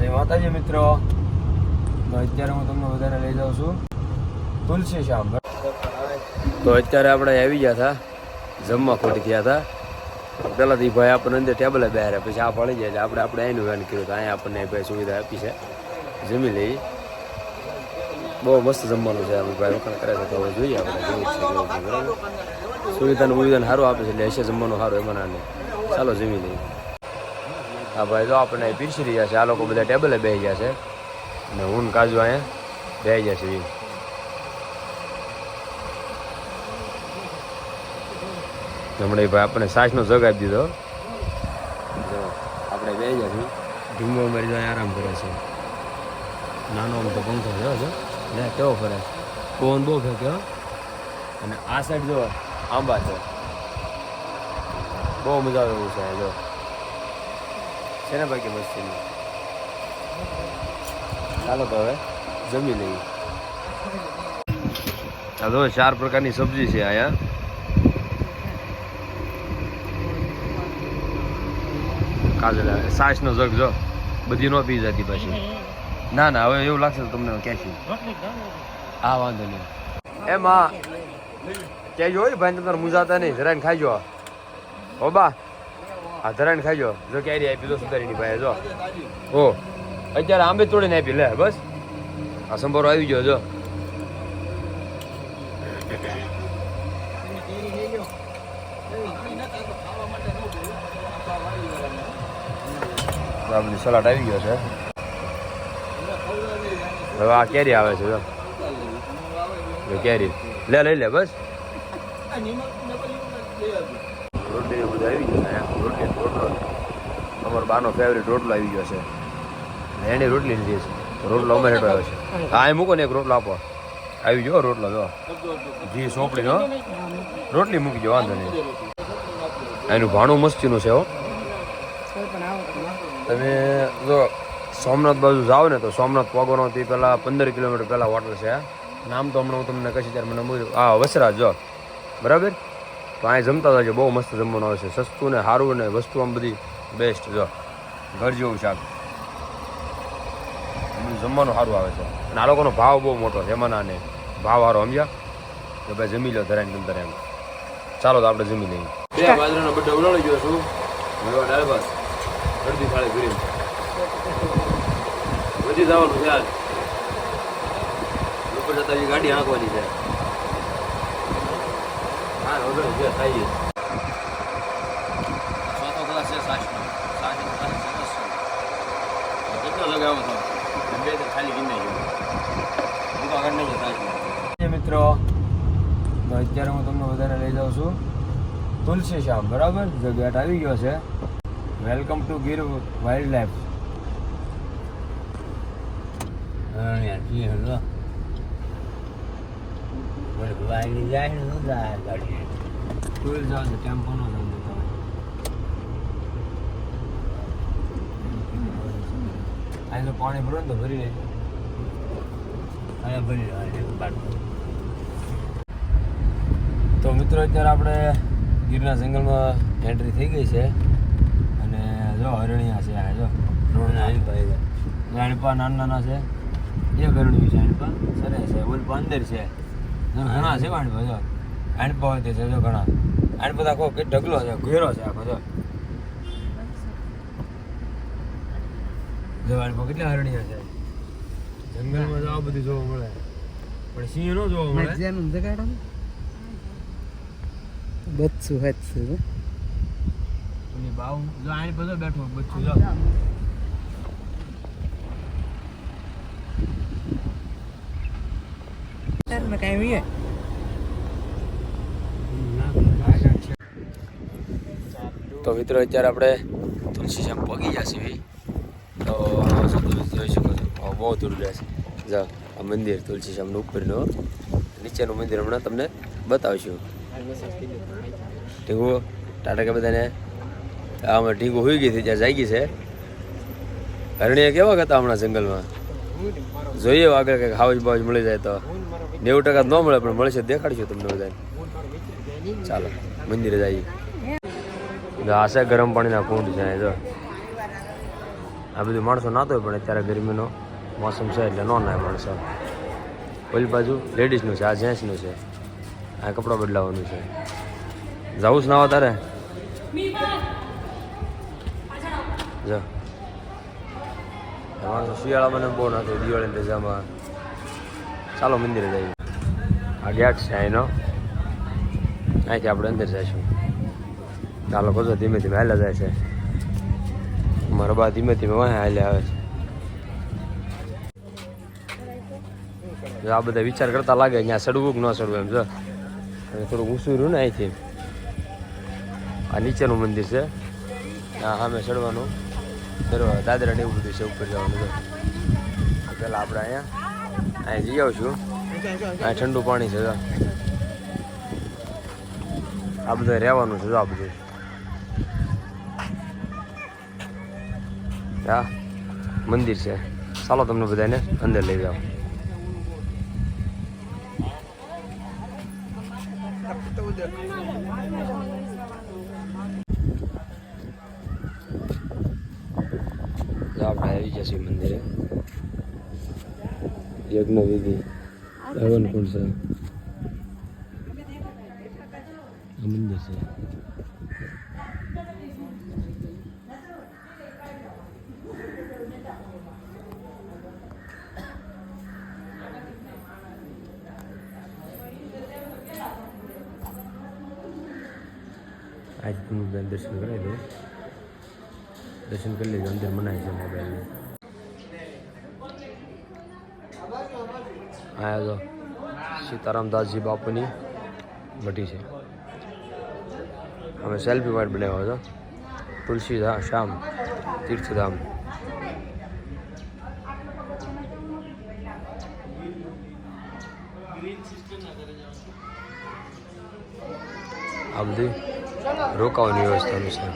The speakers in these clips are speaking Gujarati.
જય માતાજી મિત્રો. તો અત્યારે હું તમને બધાને લઈ જાઉં છું. તુલસી શ્યામ તો અત્યારે આપણે આવી ગયા હતા. જમવા ખોટી થયા હતા. પહેલાંથી ભાઈ આપણને અંદર ટેબલે બહાર પછી આ પડી જાય આપણે આપણે અહીંનું વેન કર્યું તો અહીંયા આપણને ભાઈ સુવિધા આપી છે. જમી લઈ બહુ મસ્ત જમવાનું છે. આપણે ભાઈ રોકાણ કરે છે તો જોઈએ આપણે બરાબર? સુવિધાનું સુવિધાને સારું આપે છે. એટલે હશે જમવાનું સારું એમાં ના ચાલો જમી લઈએ. હા ભાઈ આપણને અહીં પીરસી છે. આ લોકો બધા ટેબલે બે ગયા છે. અને હું કાજુ અહીંયા બે ગયા છે. હમણાં ભાઈ આપણને સાસનો જગ આપી દીધો. આપણે બે ગયા છીએ. ઢીંગો મારી જાય આરામ કરે છે. નાનો આમ તો પંખો છે ને કેવો ફરે? પવન બહુ ફેંક્યો અને આ સાઈડ જો, આંબા છે. બહુ મજા આવે એવું છે આ જો. છે ને બાકી મસ્તી ચાલો તો હવે જમી લઈએ. આ તો ચાર પ્રકારની સબ્જી છે અહીંયા. કાજલા સાસનો જગ જો, બધી નો પી જતી પછી. ના ના, હવે એવું લાગશે તમને ક્યાંથી? હા વાંધો નહીં. એમાં હોય ભાઈ તમારે મુજાતા નહીં. ધરાઈને ખાઈજો હો બા. હા ધરાઈને ખાઈજો જો ક્યારે આપી દો સુધારીની ભાઈ જો. ઓ, અત્યારે આંબે તોડીને આપી, લે, બસ. આ સંભારો આવી ગયો, જો. આપણી સલાડ આવી ગયો છે. હવે આ કેરી આવે છે, જો? કેરી લે, લઈ લે, બસ. રોટલી બધું આવી ગયું છે અહીંયા. રોટલી રોટલો અમારો બાનો ફેવરેટ રોટલો આવી ગયો છે. એની રોટલી લીધી છે. રોટલો અમે હેઠો આવ્યો છે. હા એ મૂકો ને એક રોટલો આપો. આવી ગયો રોટલો, જો. ઘી સોંપડી નો રોટલી મૂકી દો, વાંધો નહીં. એનું ભાણું મસ્તીનું છે, હો. તમે જો સોમનાથ બાજુ જાઓ ને તો સોમનાથ પગોનો તે પહેલાં પંદર કિલોમીટર પહેલાં હોટલ છે. નામ તો હમણાં હું તમને કહીશ ત્યારે મને મૂક્યું હા વસરા જો. બરાબર? તો અહીં જમતા હતા બહુ મસ્ત જમવાનું આવે છે. સસ્તું ને સારું ને વસ્તુ આમ બધી બેસ્ટ, જો. ઘર જેવું શાક જમવાનું સારું આવે છે. અને આ લોકોનો ભાવ બહુ મોટો છે એમાં ભાવ સારો સમજ્યા? કે ભાઈ જમી લો ધરાઈને તમ એમ. ચાલો તો આપણે જમી લઈએ. બે બાજરાનો બધો ઉડાડી ગયો છું. હવે દાળ ભાત. અડધી થાળી ભરી બધી જવાનું છે આજ. ઉપર જતા ગાડી હાંકવાની છે. હા વગર જે ખાઈએ ચોથો ક્લાસ છે સાસનો સાસનો ક્લાસ છે દસનો કેટલો લગાવો તો બે તો ખાલી ગીને ગયો હું તો આગળ નહીં સાસનો મિત્રો. તો અત્યારે હું તમને બધાને લઈ જાઉં છું. તુલસી શ્યામ બરાબર? જે ગેટ આવી ગયો છે. Welcome to Gir wildlife પાણી ભરો ને તો ભરી લેજો. તો મિત્રો, અત્યારે આપણે ગીરના જંગલમાં એન્ટ્રી થઈ ગઈ છે. અને જો હરણિયા છે આ, જો. જાણપા નાના નાના છે. એક હરણ્યું છે જાણપા સરસ છે ઓલ અંદર છે. ઘણા છે વાણપા જો. આણપા હોય તે છે, જો ઘણા. આણપા તો આખો ઢગલો છે, ઘેરો છે આખો, જો. જો આણપા કેટલા હરણિયા છે. જંગલમાં તો આ બધું જોવા મળે. પણ સિંહ નો જોવા મળે. બચ્ચું હચ્છું અને બાવ જો આની બધો બેઠો બચ્ચું જો. કઈ મીએ તો મિત્રો અત્યારે આપણે તુલસી શ્યામ પગી ગયા છીએ. તો તમે જોઈ શકો છો? બહુ દૂર રહેશે છે. આ મંદિર તુલસી શ્યામનું ઉપર નીચેનું મંદિર હમણાં તમને બતાવશું. ઢીંગુ, ટાટા કે બધાને આમાં ઢીંગુ હોઈ ગઈ હતી, ત્યાં જાગી છે. હરણીયા કેવા હતા હમણાં જંગલમાં? જોઈએ આગળ કંઈક હાવજ બાવજ મળી જાય તો. નેવું ટકા ન મળે, પણ મળશે દેખાડશું તમને બધાને. ચાલો, મંદિરે જઈએ. આ છે ગરમ પાણીના કુંડ છે જો. આ બધું માણસો નાતો હોય, પણ અત્યારે ગરમીનો મોસમ છે એટલે ન નાય માણસો. ઓલી બાજુ લેડીઝનું છે, આ જેન્ટ્સનું છે. આ કપડાં બદલાવાનું છે. જવું જ ના હોય તારે. જો. આ માણસો શિયાળામાં ને બહુ નાતો દિવાળી રજામાં ચાલો મંદિરે જઈએ. આ ગેટ છે અહીંનો. અહીંથી આપણે અંદર જઈશું. ચાલો બધો ધીમે ધીમે હાલ્યા જાય છે. મારા બા ધીમે ધીમે વાંહે હાલ્યા આવે છે. આ બધા વિચાર કરતા લાગે, અહીંયા સડવું કે ન સડવું એમ, જો. થોડુંક રહ્યું ને અહીંથી. આ નીચેનું મંદિર છે. આ સામે ચડવાનું. બરોબર દાદરા ને એવું બધું છે, ઉપર જવાનું પહેલાં આપણે અહીંયા અહીંયા જઈ આવશું. અહીંયા ઠંડુ પાણી છે આ બધું રહેવાનું છે આ બધું. હા મંદિર છે. ચાલો તમને બધાને અંદર લઈ જાઓ જો આપણે આવી જશે મંદિરે. યજ્ઞ વિધિ. હવન પણ છે. મંદિર છે આજ તમને બધા દર્શન કરાવી દઉં. દર્શન કરી લેજો, અંદર મનાય છે મોબાઈલને. હા તો સીતારામદાસજી બાપુની મઢી છે. અમે સેલ્ફી પોઈન્ટ બનાવ્યો હતો. તુલસી શ્યામ તીર્થધામ. આ બધી રોકાવાની વ્યવસ્થાનું છે.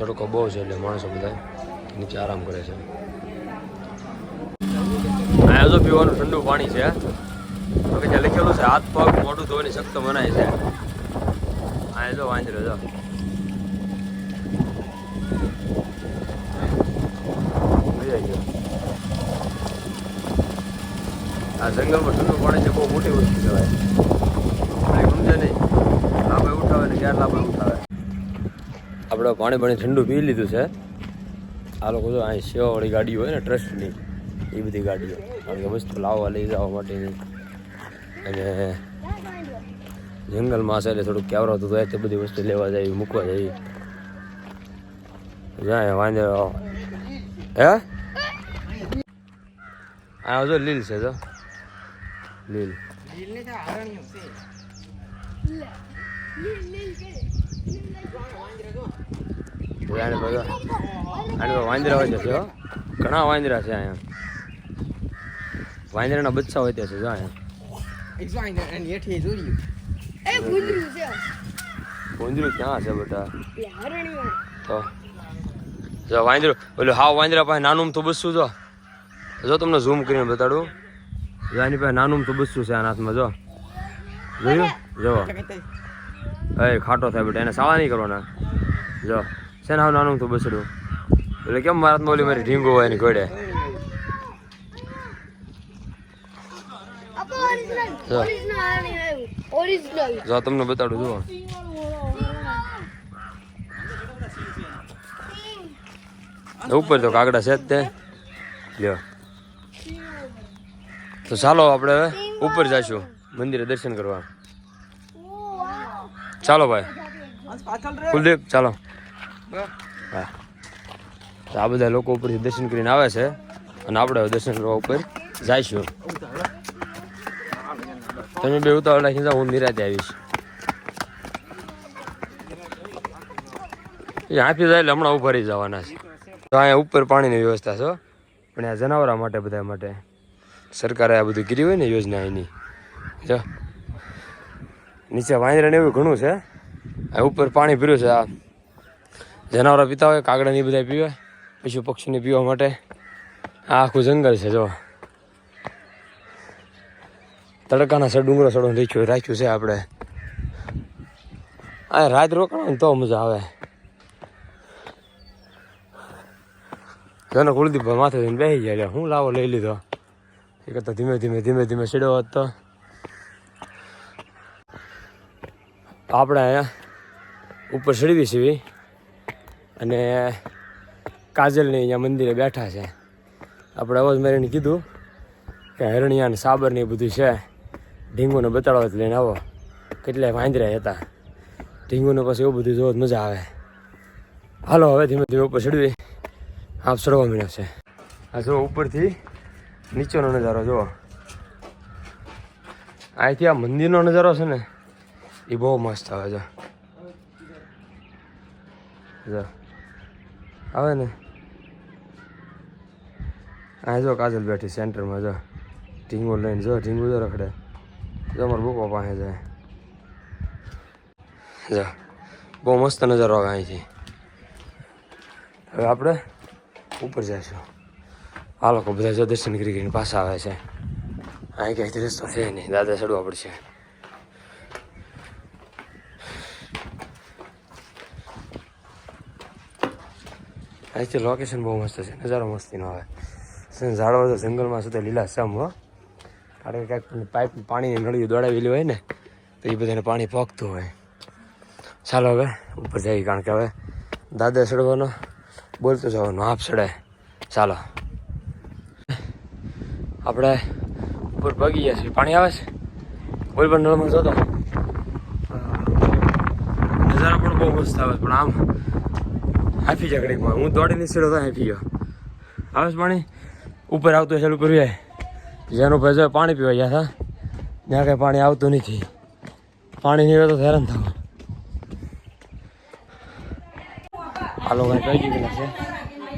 તડકો બહુ છે એટલે માણસો બધા નીચે આરામ કરે છે. અહીંયા તો પીવાનું ઠંડુ પાણી છે. હવે ત્યાં લખેલું છે, હાથ પગ મોઢું ધોવાની સખ્ત મનાય છે. અહીંયા જો વાંદરો જો. આ જંગલમાં ઠંડુ પાણી છે, બહુ મોટી વસ્તુ કહેવાય. કાંઈ સમજે નહીં. લાભે ઉઠાવે ને ગેરલાભે ઉઠાવે? આપણે પાણી પાણી ઠંડુ પી લીધું છે. આ લોકો તો અહીં સેવાવાળી ગાડીઓ હોય ને ટ્રસ્ટની એ બધી ગાડીઓ. કારણ કે વસ્તુ લાવવા લઈ જવા માટેની. અને જંગલમાં છે એટલે થોડુંક કેવરાતું હોય તે બધી વસ્તુ લેવા જાય મૂકવા જાય. જાય વાંધો હે? આ જો લીલ છે જો. લીલ. જાણે બધો આને તો વાંદરા હોય છે હો. ઘણા વાંદરા છે અહીંયા. વાંદરાના બચ્ચા હોય ત્યાં છે જો અહીંયા. ઉંદરું ક્યાં છે બેટા તો જો વાંદરું ઓલું હાવ વાંદરા પાસે નાનું તો બસું જો. જો તમને ઝૂમ કરીને બતાડું. જો એની પાસે નાનું તો બસું છે આ હાથમાં જો. જોયું? જો એ ખાટો થાય બેટા એને સાળા નહીં કરવાના. જો. છે ને નાનું તો બસડું એટલે કેમ મારા ઓલી મારી ઢીંગો હોય ને ઘોડે જો. ઓરિજિનલ જો તમને બતાડું જુઓ. ઉપર તો કાગડા છે જ તે. લ્યો. તો ચાલો આપણે હવે ઉપર જઈશું મંદિરે દર્શન કરવા. ચાલો ભાઈ. કુલદીપ ચાલો. હા. તો આ બધા લોકો ઉપરથી દર્શન કરીને આવે છે અને આપણે દર્શન કરવા ઉપર જઈશું. તમે બે ઉતાવળ નાખી હું નિરાતે આવીશ. હાંફી જાય એટલે હમણાં ઊભા રહી જવાના છે. તો અહીંયા ઉપર પાણીની વ્યવસ્થા છે પણ આ જનાવરા માટે, બધા માટે. સરકારે આ બધું કરી હોય ને યોજના એની. જો. નીચે વાંદરા ને એવું ઘણું છે. આ ઉપર પાણી પીર્યું છે આ. જનાવરા પીતા હોય, કાગડા ની બધા પીવે. પશુ પક્ષીને પીવા માટે. આ આખું જંગલ છે, જો. તડકાના સર, ડુંગરો સડો રાખ્યું રાખ્યું છે આપણે. આ રાત રોકાણ તો મજા આવે. જેનો કુલદીપ માથે જઈને બેસી ગયા લ્યા. હું લાવો લઈ લીધો. એ કરતા ધીમે ધીમે ધીમે ધીમે સીડો તો. આપણે અહીંયા ઉપર ચડવી સીવી અને કાજલને અહીંયા મંદિરે બેઠા છે. આપણે અવાજ મારીને કીધું કે હરણિયા ને સાબર ને બધું છે. ઢીંગુને બતાડવા જ લઈને આવો. કેટલાય વાંદરા હતા. ઢીંગુને પછી એવું બધું જોવો મજા આવે. હાલો, હવે ધીમે ધીમે ઉપર ચડવી. આપ ચડવા મળ્યો છે. આ જો ઉપરથી નીચેનો નજારો જુઓ. અહીંથી આ મંદિરનો નજારો છે ને, એ બહુ મસ્ત આવે છે. આવે ને. આ જો કાજલ બેઠી સેન્ટરમાં જો. ઢીંગો લઈને જો, ઢીંગો જો રખડે. જો અમારા બુકો પાસે જાય. જો. બહુ મસ્ત નજારો આવે અહીંથી. હવે આપણે ઉપર જઈશું. આ લોકો બધા જો દર્શન કરી કરીને પાછા આવે છે. અહીં ક્યાંયથી રસ્તો છે નહીં. દાદા ચડવા પડશે. અહીંથી લોકેશન બહુ મસ્ત છે. નજારો મસ્તીનો આવે. ઝાડવા તો જંગલમાં સુધી લીલા સમ, હો. કારણ કે ક્યાંક પાઇપ પાણીની નળીઓ દોડાવેલી હોય ને, તો એ બધાને પાણી પોગતું હોય. ચાલો હવે, ઉપર જઈએ કારણ કે હવે દાદા ચડવાનો, બોલતો જવાનો આપ ચડે ચાલો. આપણે ઉપર પગી ગયા છીએ. પાણી આવે છે? કોઈ પણ નળમાં જોતો નજારો પણ બહુ મસ્ત આવે પણ આમ હાફી જાય ઘડીકમાં. હું દોડીને સીડો તો હાફી ગયો. આવે પાણી? ઉપર આવતું હોય ઉપર જાય જેનું ભાઈ પાણી પીવા ગયા હતા. ત્યાં કંઈ પાણી આવતું નથી. પાણી નહીં હોય તો હેરાન થવું. આ ભાઈ કઈ જગ્યા છે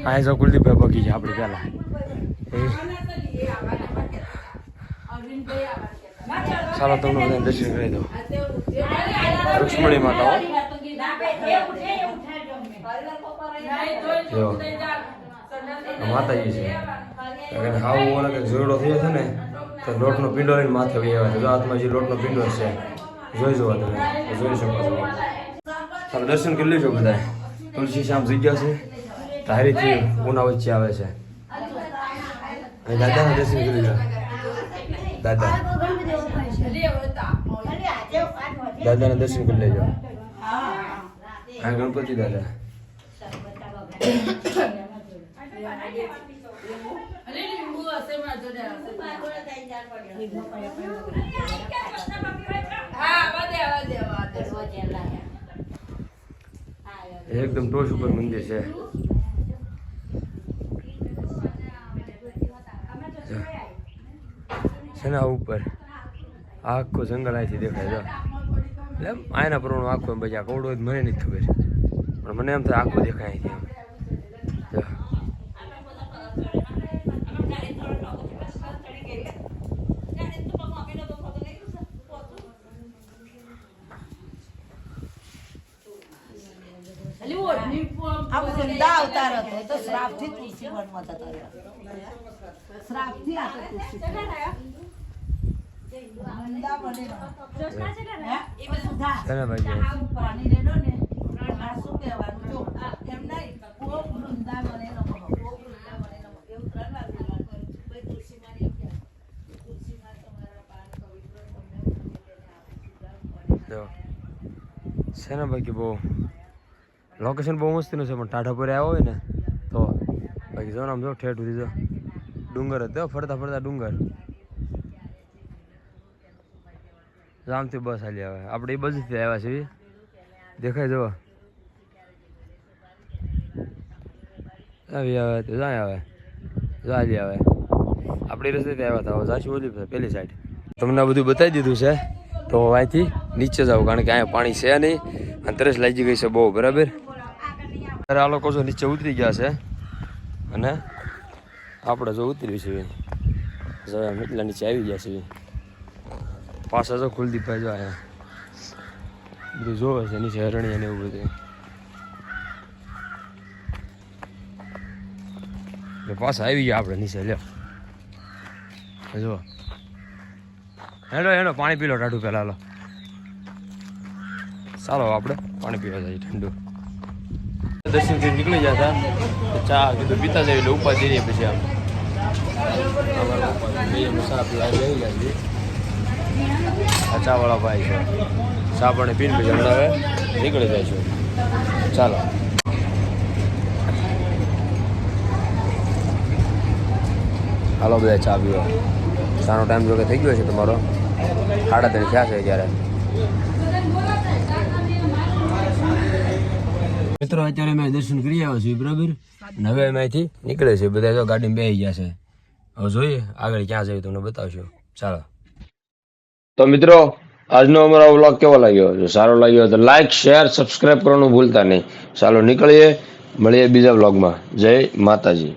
આ જો કુલદીપભાઈ બગી છે આપણે પહેલા. ચાલો, તમને દર્શન કરી દો રૂક્ષ્મણી માતા. જો માતાજી છે. કારણ હાવ ઓલા કંઈક જોડો થયો છે ને, તો લોટનો પીંડો લઈને માથે વહી આવે છે. જો હાથમાં જે લોટનો પીંડો છે, જોઈ જુઓ તમે જોઈ શકો છો. તમે દર્શન કરી લેજો બધા તુલસી શ્યામ જગ્યા છે. ધારીથી ઉના વચ્ચે આવે છે. દાદાના દર્શન કરી લેજો. દાદા. દાદાના દર્શન કરી લેજો. હા, ગણપતિ દાદા. એકદમ ટોચ ઉપર મંદિર છે. જો. છે ને આ ઉપર. આખો જંગલ અહીંથી દેખાય, જો. એટલે આના પ્રમાણે આખો એમ પછી આ હોય મને નથી ખબર. પણ મને એમ થાય આખું દેખાય અહીંથી એમ જો આ વૃંદા અવતાર હતો એ તો શ્રાપથી તુલસી વનમાં જતો રહ્યો શ્રાપથી આ તુલસી પાણી રેડો ને? આ શું કહેવાનું? જો એમ નહીં ઓ વૃંદા તો શેનો ઓ કે બનેલો લોકેશન બહુ મસ્તીનું છે, પણ ટાઢા પર આવ્યો હોય ને, તો બાકી જો આમ જો, ઠેઠ સુધી જો. ડુંગર હતો ફરતા ફરતા ડુંગર. રામથી બસ હાલી આવે. આપણે એ બાજુથી આવ્યા છીએ. દેખાય જવા. આવી આવે તો જાય આવે જો આવે. આપણી રસ્તેથી આવ્યા હતા જાશું ઓલી પેલી સાઈડ તમને બધું બતાવી દીધું છે, તો અહીંથી નીચે જાવ કારણ કે અહીંયા પાણી છે નહીં. અને તરસ લાગી ગઈ છે બહુ, બરાબર? ત્યારે આ લોકો નીચે ઉતરી ગયા છે અને આપણે જો ઉતરી છીએ. જો એટલા નીચે આવી ગયા છે પાછા જો કુલદીપભાઈ જો આવ્યા બધું જોવે છે નીચે હરણી અને એવું બધું. પાછા આવી ગયા આપણે નીચે, લ્યો. જો હેલો હેલો પાણી પી લો ટાઢું પહેલાં, હાલો. ચાલો આપણે પાણી પીવા જઈએ ઠંડુ. દર્શન કરી નીકળી ગયા હતા ચા કીધું, પીતા જાય એટલે ઉપાધિ રહી પછી આમ. આ ચાવાળા ભાઈ છે. ચા પાણી પીને પછી હમણાં હવે નીકળી જાય છે. ચાલો. હાલો બધા ચા પીવા. ચાનો ટાઈમ જો કે થઈ ગયો છે તમારો? સાડા ત્રણ થયા છે ત્યારે મિત્રો, અત્યારે અમે દર્શન કરી આવ્યા છીએ, બરાબર? અને હવે અહીંથી નીકળે છે બધા જો ગાડીમાં બેસી ગયા છે. હવે જોઈએ આગળ ક્યાં જઈએ તમને બતાવશું. ચાલો. તો મિત્રો, આજનો અમારો વ્લોગ કેવો લાગ્યો? જો સારો લાગ્યો તો લાઈક શેર સબસ્ક્રાઈબ કરવાનું ભૂલતા નહીં. ચાલો નીકળીએ. મળીએ બીજા વ્લોગમાં. જય માતાજી.